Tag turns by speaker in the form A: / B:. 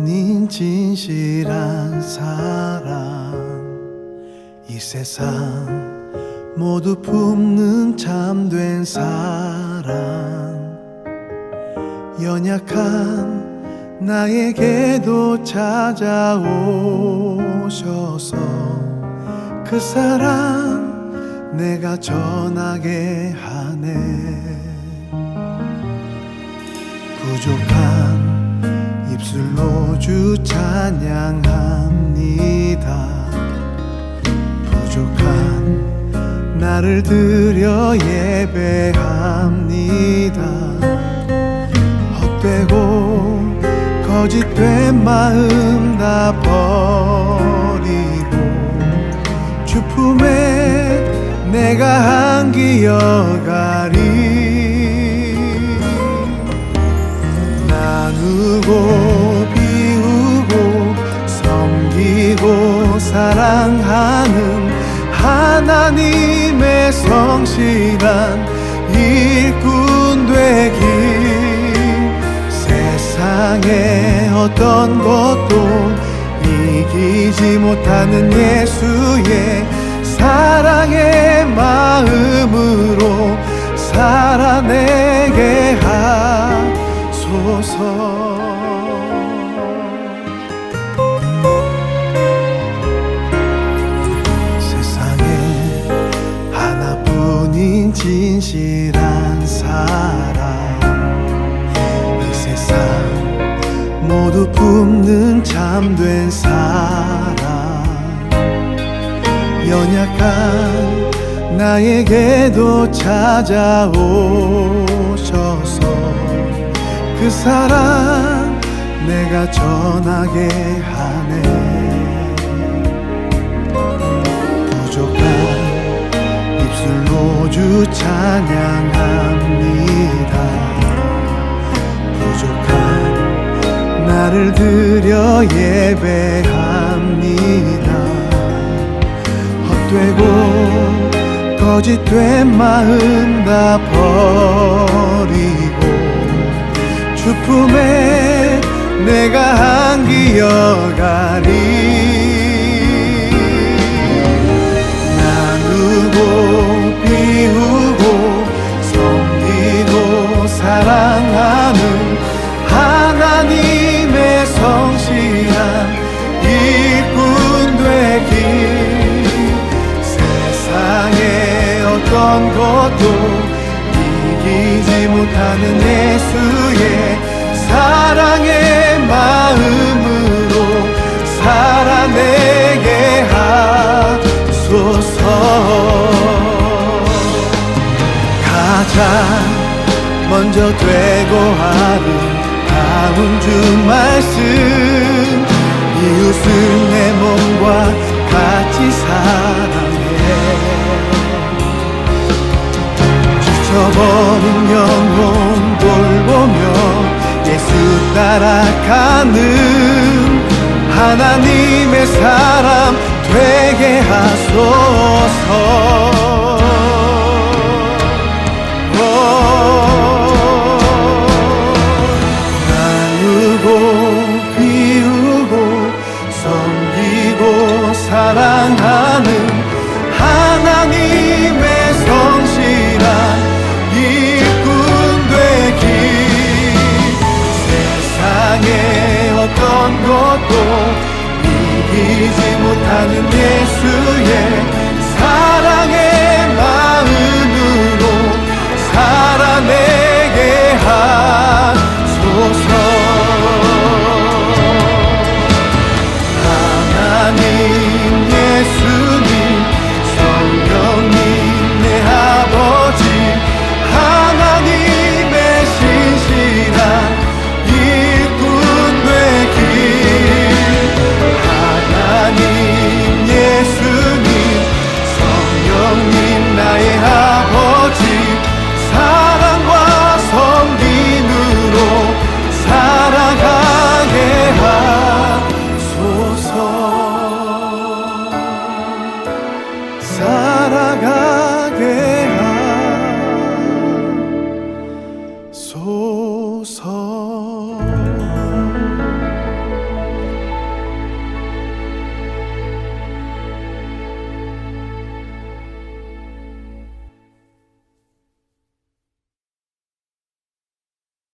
A: 하나뿐인 진실한 사랑. 이 세상 모두 품는 참된 사랑. 연약한 나에게도 찾아오셔서 그 사랑 내가 전하게 하네. 부족한 입술로 주 찬양합니다. 부족한 나를 드려 예배합니다. 헛되고 거짓된 마음 다 버리고 주품에 내가 한기 여가리 나누고 비우고 섬기고 사랑하는 하나님의 성실한 일꾼 되기. 세상의 어떤 것도 이기지 못하는 예수의 사랑의 마음으로 모두 품는 참된 사랑. 연약한 나에게도 찾아오셔서 그 사랑 내가 전하게 하네. 부족한 입술로 주 찬양합 나를 드려 예배합니다. 헛되고 거짓된 마음 다 버리고 주품에 내가 한기 여가리 어떤 것도 이기지 못하는 예수의 사랑의 마음으로 살아내게 하소서. 가장 먼저 되고 하는 다음 주 말씀 이웃을 내몸 날아가는 하나님의 사람 되게 하소서. 나누고 비우고 섬기고 사랑하는 받고 이기지 못하는 예수의 Yeah.